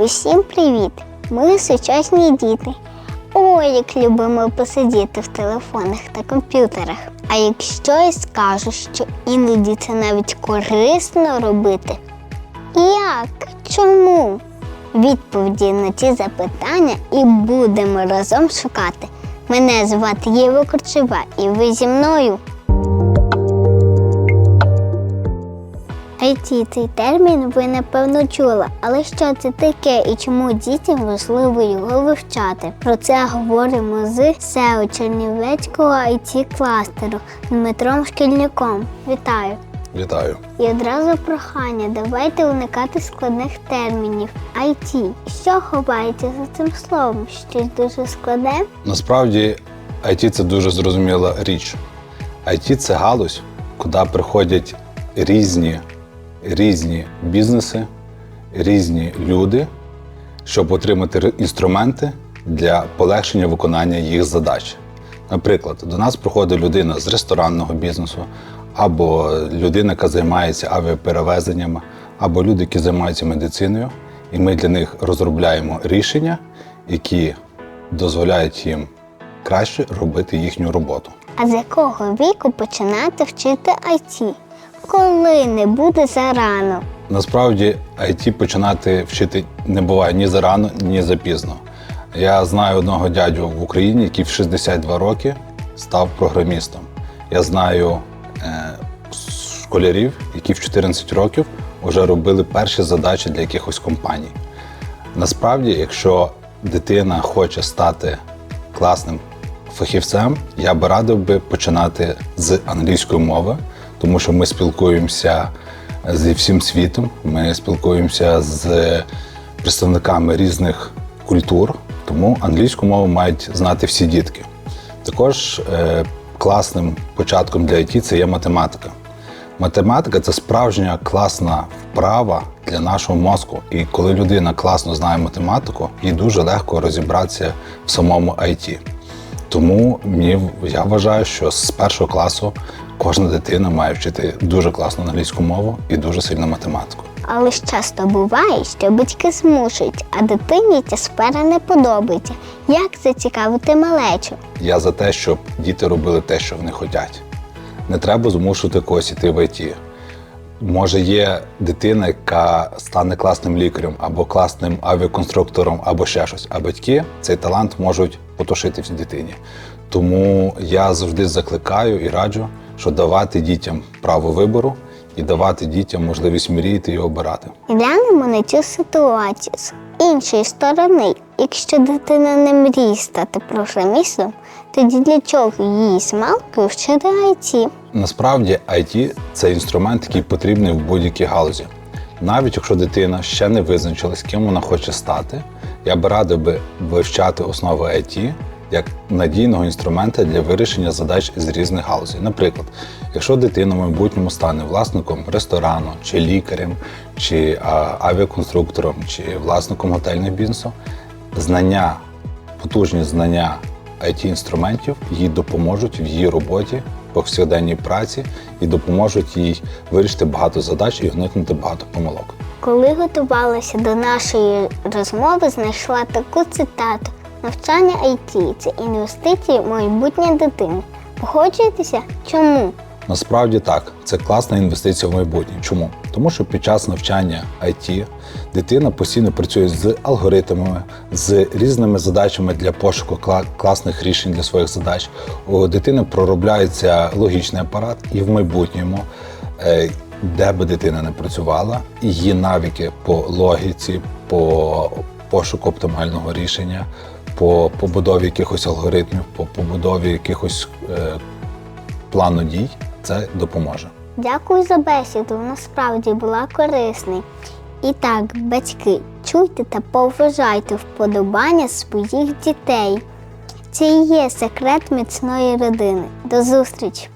Усім привіт! Ми сучасні діти. Ой, як любимо посидіти в телефонах та комп'ютерах. А якщо я скажу, що іноді це навіть корисно робити? Як? Чому? Відповіді на ці запитання і будемо разом шукати. Мене звати Єва Корчева, і ви зі мною. IT – цей термін ви напевно чули, але що це таке і чому дітям важливо його вивчати? Про це говоримо з SEO Чернівецького IT кластеру Дмитром Шкільником. Вітаю! Вітаю. І одразу прохання, давайте уникати складних термінів. IT. Що ховається за цим словом? Щось дуже складне? Насправді IT це дуже зрозуміла річ. IT це галузь, куди приходять різні, різні бізнеси, різні люди, щоб отримати інструменти для полегшення виконання їх задач. Наприклад, до нас приходить людина з ресторанного бізнесу, або людина, яка займається авіаперевезеннями, або люди, які займаються медициною, і ми для них розробляємо рішення, які дозволяють їм краще робити їхню роботу. А з якого віку починати вчити IT? Коли не буде зарано? Насправді IT починати вчити не буває ні зарано, ні запізно. Я знаю одного дядю в Україні, який в 62 роки став програмістом. Я знаю е, школярів, які в 14 років вже робили перші задачі для якихось компаній. Насправді, якщо дитина хоче стати класним фахівцем, я би радив би починати з англійської мови, тому що ми спілкуємося зі всім світом, ми спілкуємося з представниками різних культур, тому англійську мову мають знати всі дітки. Також е, класним початком для IT це є математика. Математика це справжня класна вправа для нашого мозку. І коли людина класно знає математику, їй дуже легко розібратися в самому IT. Тому мені я вважаю, що з першого класу кожна дитина має вчити дуже класну англійську мову і дуже сильно математику. Але ж часто буває, що батьки змушують, а дитині ця сфера не подобається. Як зацікавити малечу? Я за те, щоб діти робили те, що вони хочуть. Не треба змушувати когось іти в ІТ. Може, є дитина, яка стане класним лікарем або класним авіаконструктором, або ще щось. А батьки цей талант можуть потушити в дитині. Тому я завжди закликаю і раджу, що давати дітям право вибору і давати дітям можливість мріяти і обирати. Глянемо на цю ситуацію з іншої сторони. Якщо дитина не мріє стати програмістом, тоді для чого їй з малкою вчити IT? Насправді IT – це інструмент, який потрібний в будь-якій галузі. Навіть якщо дитина ще не визначилась, ким вона хоче стати, я би радив би вивчати основи IT як надійного інструмента для вирішення задач з різних галузей. Наприклад, якщо дитина в майбутньому стане власником ресторану, чи лікарем, чи авіаконструктором, чи власником готельного бізнесу, знання потужні знання IT-інструментів їй допоможуть в її роботі, повсякденній праці і допоможуть їй вирішити багато задач і уникнути багато помилок. Коли готувалася до нашої розмови, знайшла таку цитату: навчання IT – це інвестиції в майбутнє дитини. Погоджуєтеся? Чому? Насправді так, це класна інвестиція в майбутнє. Чому? Тому що під час навчання IT дитина постійно працює з алгоритмами, з різними задачами для пошуку класних рішень для своїх задач. У дитини проробляється логічний апарат, і в майбутньому, е, де би дитина не працювала, її навики по логіці, по пошуку оптимального рішення, по побудові якихось алгоритмів, по побудові якихось е, плану дій, це допоможе. Дякую за бесіду, насправді була корисною. І так, батьки, чуйте та поважайте вподобання своїх дітей. Це і є секрет міцної родини. До зустрічі!